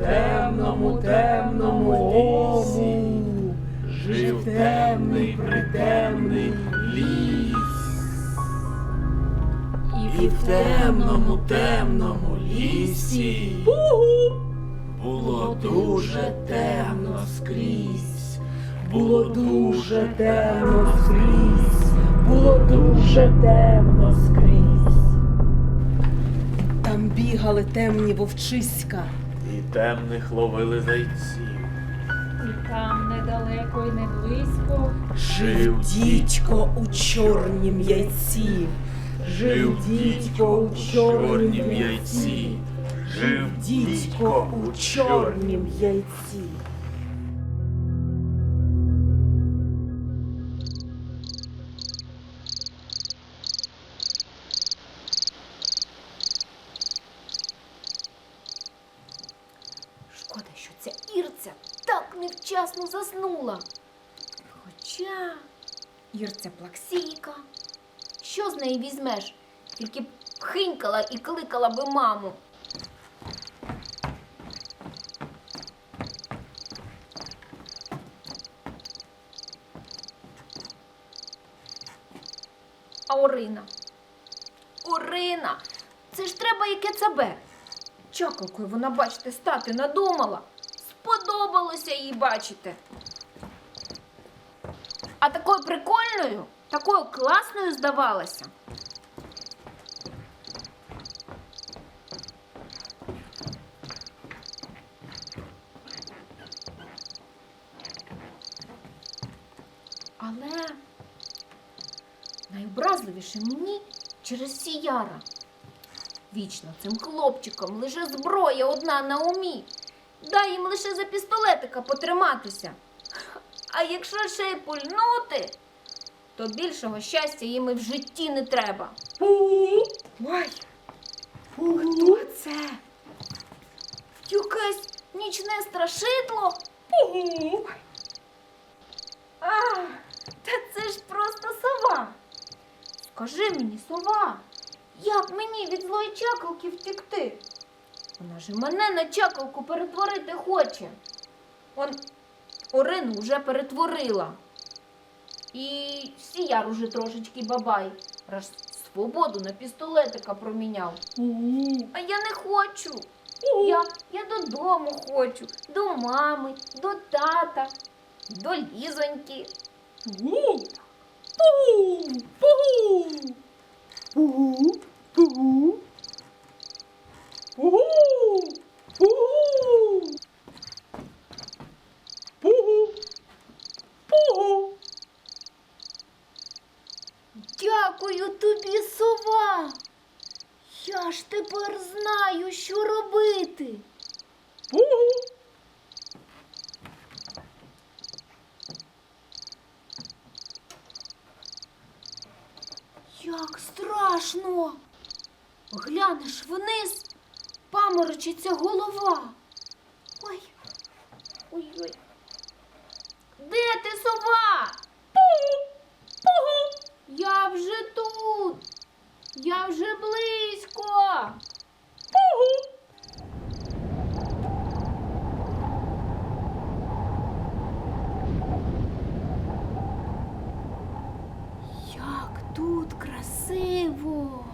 темному, темному лісі жив темний, притемний ліс. І в темному, темному лісі було дуже темно скрізь, було дуже темно скрізь, було дуже темно скрізь. Там бігали темні вовчиська. Темних ловили зайців. І там недалеко і не близько Жив Дідько у чорнім яйці. Жив дідько у чорнім яйці. Жив Дідько у чорнім яйці. Невчасно заснула. Хоча Ірця плаксійка. Що з неї візьмеш? Тільки б хинькала і кликала би маму. А Орина? Орина! Це ж треба яке цабе. Чакалкою вона, бачите, стати надумала. Сподобалося їй бачите. А такою прикольною, такою класною здавалася. Але найобразливіше мені через Сіяра. Вічно цим хлопчикам лише зброя одна на умі. Дай їм лише за пістолетика потриматися. А якщо ще й пульнути, то більшого щастя їм і в житті не треба. Ой, хто це? Якесь нічне страшидло? Ой. А, та це ж просто сова. Скажи мені, сова, як мені від злої чакалки втекти? Вона ж мене на чакалку перетворити хоче. Он Орину вже перетворила. І Сіяр уже трошечки бабай, раз свободу на пістолетика проміняв. А я не хочу. Я, я додому хочу, до мами, до тата, до лізоньки. Дякую тобі, сова. Я ж тепер знаю, що робити. Як страшно. Глянеш вниз, паморочиться голова. Ой. Ой-ой. Де ти сова? Я вже тут. Я вже близько. Як тут красиво.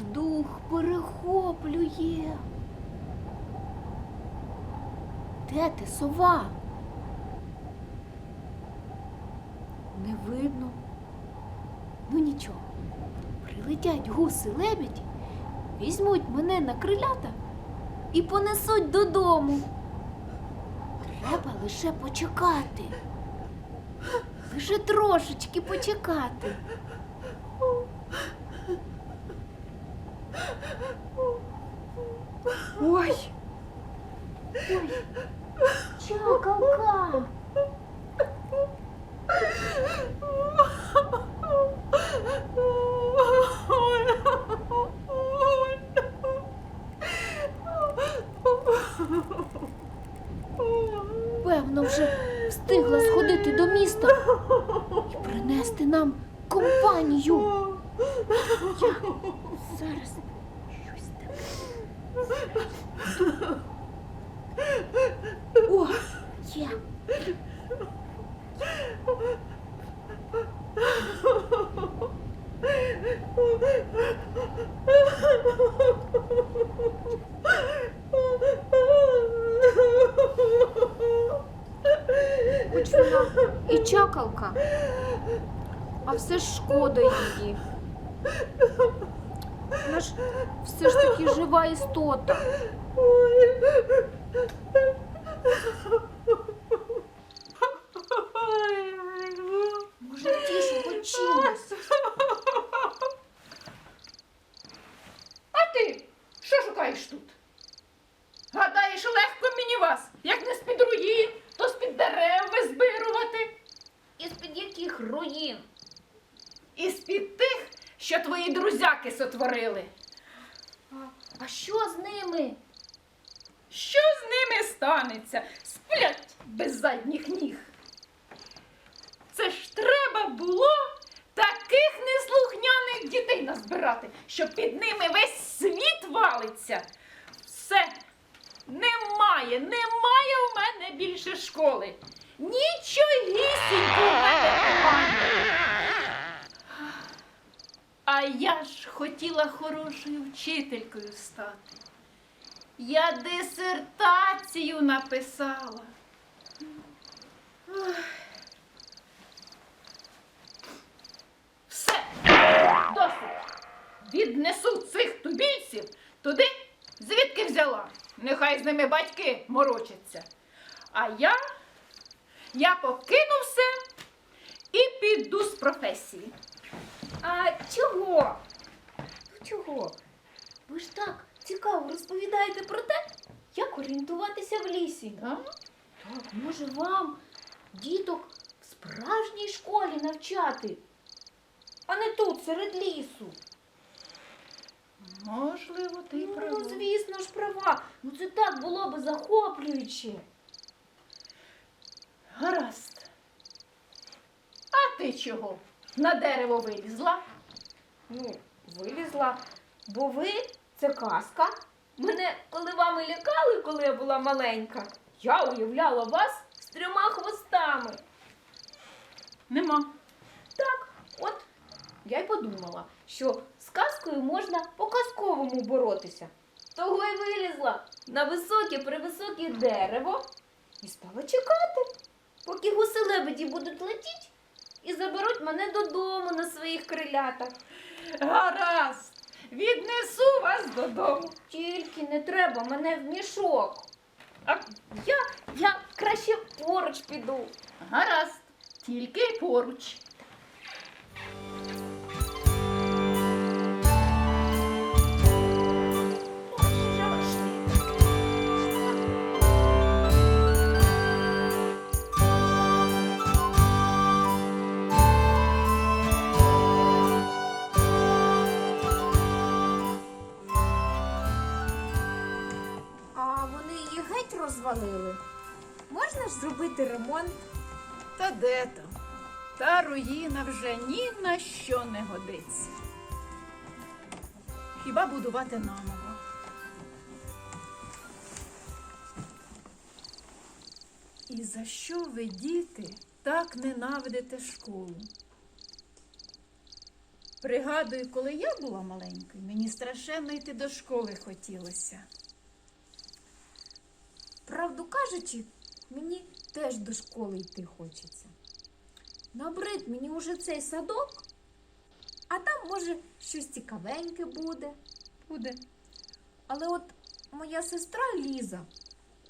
Дух перехоплює. Де ти, сова? Не видно. Ну нічого. Прилетять гуси лебеді, візьмуть мене на крилята і понесуть додому. Треба лише почекати. Лише трошечки почекати. Ой. Ой. Чакалка. Певно, вже встигла сходити до міста і принести нам компанію. Я зараз щось таке. О, Є. Хоч вона і чакалка, а все ж шкода її. Вона ж все ж таки жива істота. Може, втішу хоч чимось. А ти що шукаєш тут? Гадаєш, легко мені вас, як не з-під руїн, то з-під дерев визбирувати. Із-під яких руїн? І з-під тих, що твої друзяки сотворили. А, а що з ними? Що з ними станеться? Сплять без задніх ніг. Це ж треба було таких неслухняних дітей назбирати, що під ними весь світ валиться. Все, немає, немає у мене більше школи. Нічогісінько в мене немає. А я ж хотіла хорошою вчителькою стати. Я дисертацію написала. Все, досить. Віднесу цих тубільців туди, звідки взяла. Нехай з ними батьки морочаться. А я, я покину все і піду з професії. А чого? Ну чого? Ви ж так цікаво розповідаєте про те, як орієнтуватися в лісі. Да? Так, може вам діток в справжній школі навчати, а не тут, серед лісу. Можливо, ти й Ну, права. звісно ж, права. Ну це так було би захоплююче. Гаразд. А ти чого? На дерево вилізла? Ну, вилізла, бо ви це казка. Мене, коли вами лякали, коли я була маленька, я уявляла вас з трьома хвостами. Нема. Так, от я й подумала, що з казкою можна по-казковому боротися. Того й вилізла на високе превисоке дерево і стала чекати, поки гуси-лебеді будуть летіти і заберуть мене додому на своїх крилятах. Гаразд. Віднесу вас додому. Тільки не треба мене в мішок. А, Я, я краще поруч піду. гаразд. Тільки поруч. Геть розвалили. Можна ж зробити ремонт? Та де то? Та руїна вже ні на що не годиться. Хіба будувати наново? І за що ви, діти, так ненавидите школу? Пригадую, коли я була маленькою, мені страшенно йти до школи хотілося. Правду кажучи, мені теж до школи йти хочеться. Набрид мені уже цей садок, а там, може, щось цікавеньке буде. Буде. Але от моя сестра Ліза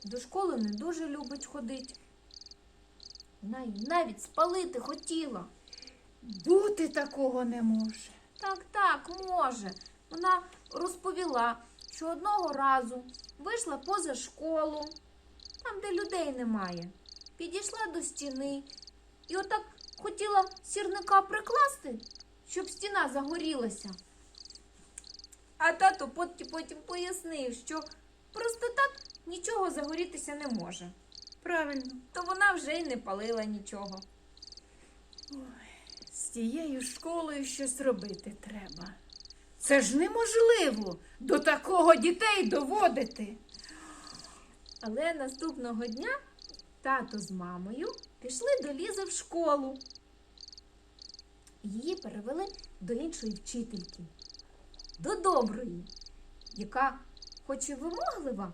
до школи не дуже любить ходити. Вона навіть спалити хотіла. Бути такого не може. Так, так, може. Вона розповіла, що одного разу вийшла поза школу, там, де людей немає, підійшла до стіни і отак хотіла сірника прикласти, щоб стіна загорілася. А тато потім, пояснив, що просто так нічого загорітися не може. Правильно. То вона вже й не палила нічого. З тією школою щось робити треба. Це ж неможливо до такого дітей доводити. Але наступного дня тато з мамою пішли до Лізи в школу. Її перевели до іншої вчительки, до доброї, яка хоч і вимоглива,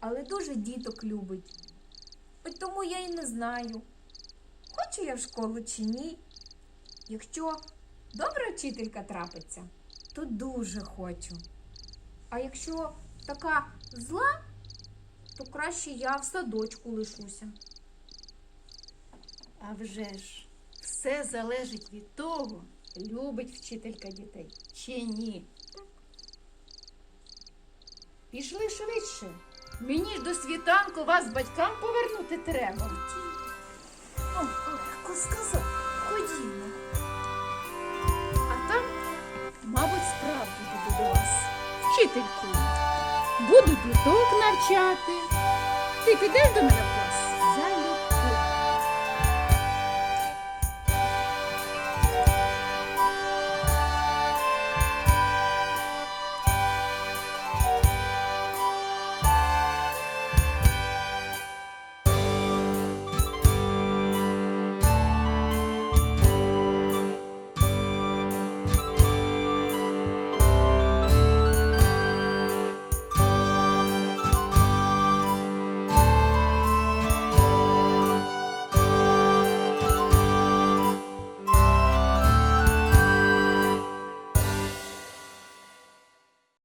але дуже діток любить. От тому я і не знаю, хочу я в школу чи ні. Якщо добра вчителька трапиться, то дуже хочу. А якщо така зла, то краще я в садочку лишуся. А вже ж, все залежить від того, любить вчителька дітей чи ні. Пішли швидше. Мені ж до світанку вас батькам повернути треба. О, легко сказати. Вчителькою. Буду діток навчати. Ти підеш до мене в